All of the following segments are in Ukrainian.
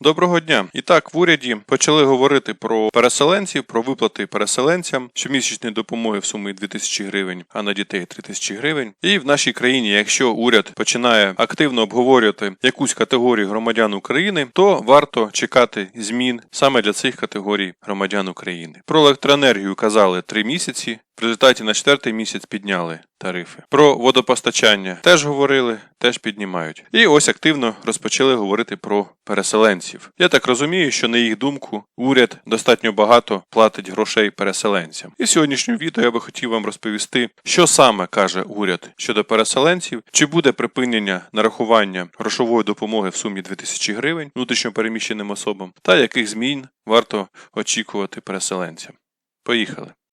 Доброго дня! І так, в уряді почали говорити про переселенців, про виплати переселенцям, щомісячної допомоги в сумі 2000 гривень, а на дітей 3000 гривень. І в нашій країні, якщо уряд починає активно обговорювати якусь категорію громадян України, то варто чекати змін саме для цих категорій громадян України. Про електроенергію казали 3 місяці. В результаті на четвертий місяць підняли тарифи. Про водопостачання теж говорили, теж піднімають. І ось активно розпочали говорити про переселенців. Я так розумію, що на їх думку уряд достатньо багато платить грошей переселенцям. І в сьогоднішньому відео я би хотів вам розповісти, що саме каже уряд щодо переселенців, чи буде припинення нарахування грошової допомоги в сумі 2000 гривень внутрішньо переміщеним особам, та яких змін варто очікувати переселенцям. Поїхали.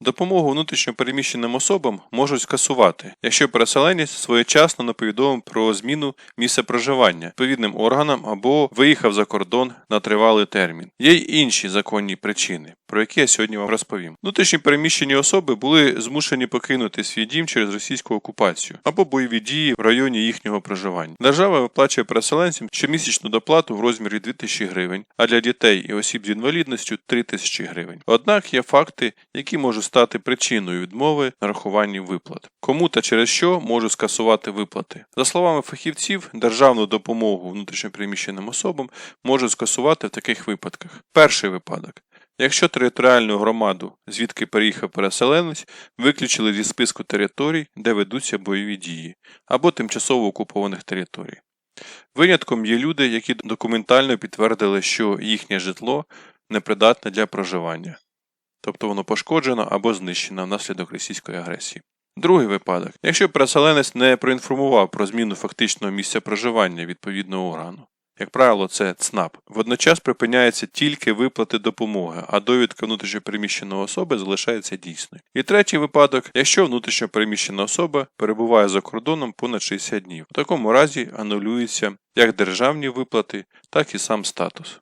Допомогу внутрішньо переміщеним особам можуть скасувати, якщо переселенець своєчасно не повідомив про зміну місця проживання відповідним органам або виїхав за кордон на тривалий термін. Є й інші законні причини, про які я сьогодні вам розповім. Внутрішні переміщені особи були змушені покинути свій дім через російську окупацію або бойові дії в районі їхнього проживання. Держава виплачує переселенцям щомісячну доплату в розмірі 2000 гривень, а для дітей і осіб з інвалідністю 3000 гривень. Однак є факти, які можуть стати причиною відмови на рахуванні виплат. Кому та через що можуть скасувати виплати. За словами фахівців, державну допомогу внутрішньопереміщеним особам можуть скасувати в таких випадках. Перший випадок. Якщо територіальну громаду, звідки переїхав переселенець, виключили зі списку територій, де ведуться бойові дії, або тимчасово окупованих територій. Винятком є люди, які документально підтвердили, що їхнє житло непридатне для проживання, тобто воно пошкоджено або знищено внаслідок російської агресії. Другий випадок, якщо переселенець не проінформував про зміну фактичного місця проживання відповідного органу. Як правило, це ЦНАП. Водночас припиняється тільки виплати допомоги, а довідка внутрішньопереміщеної особи залишається дійсною. І третій випадок, якщо внутрішньопереміщена особа перебуває за кордоном понад 60 днів. В такому разі анулюються як державні виплати, так і сам статус.